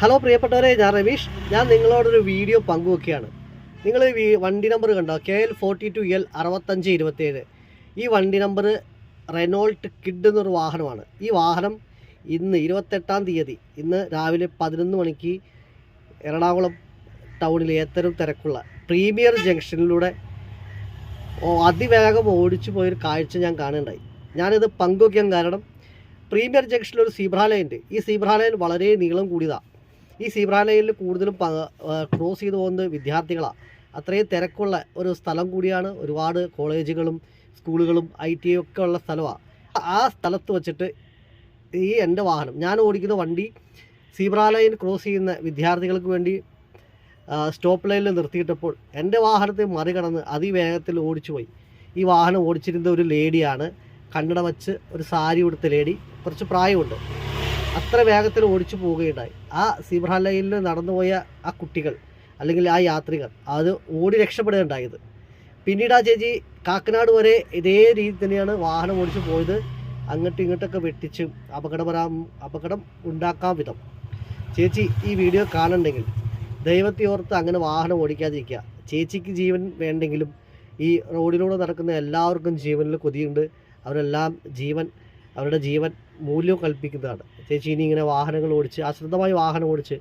Hello പ്രിയപ്പെട്ടവരെ ഞാൻ രവീഷ് ഞാൻ നിങ്ങളോടൊരു വീഡിയോ പങ്കുവെക്കുകയാണ്. നിങ്ങൾ ഈ വണ്ടി നമ്പർ കണ്ടോ? K L forty two L അറുപത്തഞ്ച് ഇരുപത്തേഴ്. ഈ വണ്ടി നമ്പർ റെനോൾട്ട് കിഡ് എന്നൊരു വാഹനമാണ്. ഈ വാഹനം ഇന്ന് ഇരുപത്തെട്ടാം തീയതി. ഇന്ന് രാവിലെ പതിനൊന്ന് മണിക്ക് എറണാകുളം ടൗണിലെ ഏത്തരം തിരക്കുള്ള പ്രീമിയർ ജംഗ്ഷനിലൂടെ അതിവേഗം ഓടിച്ചു പോയൊരു കാഴ്ച ഞാൻ കാണുന്നുണ്ടായി ഞാനിത് പങ്കുവയ്ക്കാൻ കാരണം പ്രീമിയർ ജംഗ്ഷനിൽ ഒരു സീബ്ര ലൈൻ ഈ സീബ്ര ലൈൻ വളരെ നീളം കൂടിയതാണ് ഈ സീബ്ര ലൈനിൽ കൂടുതലും ക്രോസ് ചെയ്തു പോകുന്നത് വിദ്യാർത്ഥികളാണ് അത്രയും തിരക്കുള്ള ഒരു സ്ഥലം കൂടിയാണ് ഒരുപാട് കോളേജുകളും സ്കൂളുകളും ഐ ടി ഒക്കെ ഉള്ള സ്ഥലമാണ് ആ സ്ഥലത്ത് വച്ചിട്ട് ഈ എന്റെ വാഹനം ഞാൻ ഓടിക്കുന്ന വണ്ടി സീബ്ര ലൈൻ ക്രോസ് ചെയ്യുന്ന വിദ്യാർത്ഥികൾക്ക് വേണ്ടി സ്റ്റോപ്പ് ലൈനിൽ നിർത്തിയിട്ടപ്പോൾ എന്റെ വാഹനത്തെ മറികടന്ന് അതിവേഗത്തിൽ ഓടിച്ചു പോയി. ഈ വാഹനം ഓടിച്ചിരുന്ന ഒരു ലേഡിയാണ് കണ്ണട വച്ച് ഒരു സാരി ഉടുത്ത ലേഡി കുറച്ച് പ്രായമുണ്ട്. അത്ര വേഗത്തിൽ ഓടിച്ചു പോവുകയുണ്ടായി. ആ സീബ്ര ലൈനിൽ നടന്നുപോയ ആ കുട്ടികൾ അല്ലെങ്കിൽ ആ യാത്രികർ അത് ഓടി രക്ഷപ്പെടുകയുണ്ടായത്. പിന്നീട് ആ ചേച്ചി കാക്കനാട് വരെ ഇതേ രീതി തന്നെയാണ് വാഹനം ഓടിച്ചു പോയത്. അങ്ങോട്ടും ഇങ്ങോട്ടൊക്കെ വെട്ടിച്ച് അപകടപരാ അപകടം ഉണ്ടാക്കാൻ വിധം. ചേച്ചി ഈ വീഡിയോ കാണണ്ടെങ്കിൽ ദൈവത്തെ ഓർത്ത് അങ്ങനെ വാഹനം ഓടിക്കാതിരിക്കുക. ചേച്ചിക്ക് ജീവൻ വേണ്ടെങ്കിലും ഈ റോഡിലൂടെ നടക്കുന്ന എല്ലാവർക്കും ജീവനിൽ കൊതിയുണ്ട്. അവരെല്ലാം ജീവൻ അവരുടെ ജീവൻ മൂല്യവും കൽപ്പിക്കുന്നതാണ്. ചേച്ചി ഇനി ഇങ്ങനെ വാഹനങ്ങൾ ഓടിച്ച് അശ്രദ്ധമായി വാഹനം ഓടിച്ച്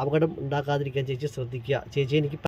അപകടം ഉണ്ടാക്കാതിരിക്കാൻ ചേച്ചി ശ്രദ്ധിക്കുക. ചേച്ചി എനിക്ക്